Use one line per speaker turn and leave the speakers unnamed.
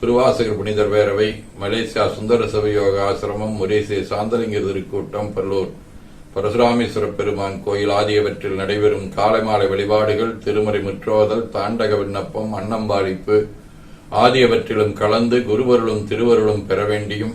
திருவாசகர் புனிதர் பேரவை மலேசியா சுந்தர சபையோக ஆசிரமம் முரேசே சாந்தலிங்க திருக்கூட்டம் பல்லூர். பரசுராமேஸ்வர பெருமான் கோயில் ஆகியவற்றில் நடைபெறும் காலை மாலை வழிபாடுகள் திருமறை முற்றோதல் தாண்டக விண்ணப்பம் அன்னம்பாளிப்பு ஆகியவற்றிலும் கலந்து குருவருளும் திருவருளும் பெற வேண்டியும்